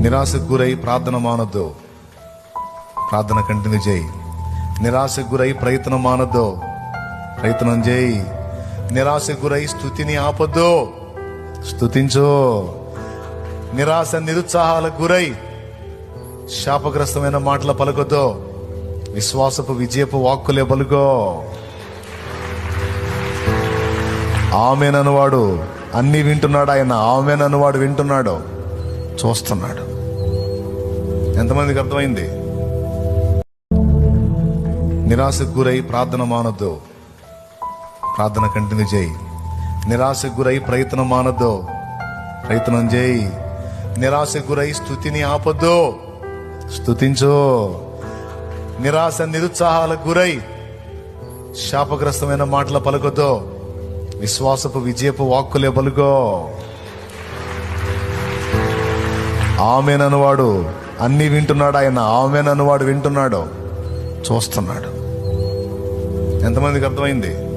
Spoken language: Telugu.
నిరాశకు గురై ప్రార్థన మానొద్దు. ప్రార్థన కంటిన్యూ చేయి. నిరాశకు గురై ప్రయత్నం మానొద్దు. ప్రయత్నం చేయి. నిరాశకు గురై స్థుతిని ఆపొద్దు. స్థుతించు. నిరాశ నిరుత్సాహాలకు గురై శాపగ్రస్తమైన మాటల పలుకొద్దు. విశ్వాసపు విజయపు వాక్కులే పలుకో. ఆమెననువాడు. అన్ని వింటున్నాడు ఆయన. ఆమెననువాడు వింటున్నాడు. చూస్తున్నాడు. ఎంతమందికి అర్థమైంది? నిరాశకు గురై ప్రార్థన మానొద్దు. ప్రార్థన కంటిన్యూ చేయి. నిరాశకు గురై ప్రయత్నం మానొద్దు. ప్రయత్నం చేయి. నిరాశకు గురై స్థుతిని ఆపొద్దు. స్థుతించు. నిరాశ నిరుత్సాహాలకు గురై శాపగ్రస్తమైన మాటల పలుకుతో విశ్వాసపు విజయపు వాక్కులే పలుకో. ఆమెననువాడు అన్ని వింటున్నాడు ఆయన. ఆమెననువాడు వింటున్నాడు. చూస్తున్నాడు. ఎంతమందికి అర్థమైంది?